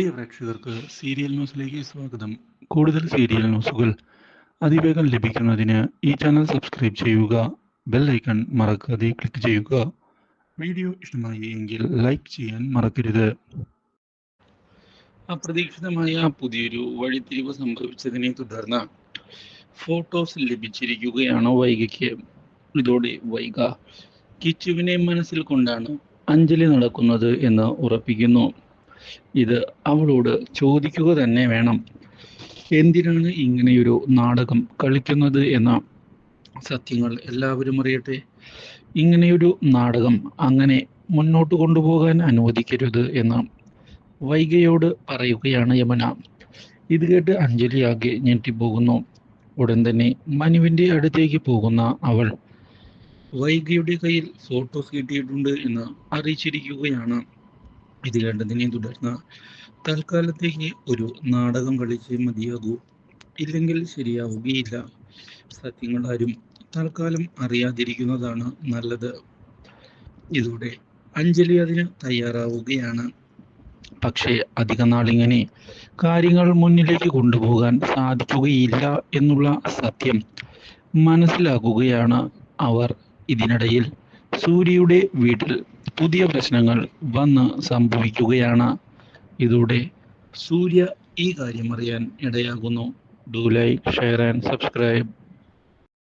പ്രിയ പ്രേക്ഷകർക്ക് സീരിയൽ ന്യൂസിലേക്ക് സ്വാഗതം. കൂടുതൽ സീരിയൽ ന്യൂസുകൾ അതിവേഗം ലഭിക്കുന്നതിന് ഈ ചാനൽ സബ്സ്ക്രൈബ് ചെയ്യുക ബെൽ ഐക്കൺ മറക്കാതെ ക്ലിക്ക് ചെയ്യുക. വീഡിയോ ഇഷ്ടമായി എങ്കിൽ ലൈക്ക് ചെയ്യാൻ മറക്കരുത്. അപ്രതീക്ഷിതമായ പുതിയൊരു വഴിത്തിരിവ് സംഭവിച്ചതിനെ തുടർന്ന് ഫോട്ടോസ് ലഭിച്ചിരിക്കുകയാണ് വൈഗയ്ക്ക്. ഇതോടെ വൈഗ കിച്ചുവിനെ മനസ്സിൽ കൊണ്ടാണ് അഞ്ജലി നടക്കുന്നത് എന്ന് ഉറപ്പിക്കുന്നു. ഇത് അവളോട് ചോദിക്കുക തന്നെ വേണം. എന്തിനാണ് ഇങ്ങനെയൊരു നാടകം കളിക്കുന്നത് എന്ന സത്യങ്ങൾ എല്ലാവരും അറിയട്ടെ. ഇങ്ങനെയൊരു നാടകം അങ്ങനെ മുന്നോട്ട് കൊണ്ടുപോകാൻ അനുവദിക്കരുത് എന്ന് വൈഗയോട് പറയുകയാണ് യമുന. ഇത് കേട്ട് അഞ്ജലി ആകെ ഞെട്ടിപ്പോകുന്നു. ഉടൻ തന്നെ മനുവിന്റെ അടുത്തേക്ക് പോകുന്ന അവൾ വൈഗയുടെ കയ്യിൽ ഫോട്ടോ കിട്ടിയിട്ടുണ്ട് എന്ന് അറിയിച്ചിരിക്കുകയാണ്. ഇത് കണ്ടതിനെ തുടർന്ന് തൽക്കാലത്തേക്ക് ഒരു നാടകം കളിച്ച് മതിയാകൂ. ഇല്ലെങ്കിൽ ശരിയാവുകയില്ല. സത്യങ്ങൾ ആരും തൽക്കാലം അറിയാതിരിക്കുന്നതാണ് നല്ലത്. ഇതോടെ അഞ്ജലി അതിന് തയ്യാറാവുകയാണ്. പക്ഷേ അധിക നാളിങ്ങനെ കാര്യങ്ങൾ മുന്നിലേക്ക് കൊണ്ടുപോകാൻ സാധിക്കുകയില്ല എന്നുള്ള സത്യം മനസ്സിലാക്കുകയാണ് അവർ. ഇതിനിടയിൽ സൂര്യയുടെ വീട്ടിൽ പുതിയ പ്രശ്നങ്ങൾ വന്ന് സംഭവിക്കുകയാണ്. ഇതോടെ സൂര്യ ഈ കാര്യം അറിയാൻ ഇടയാകുന്നു. Do like share and subscribe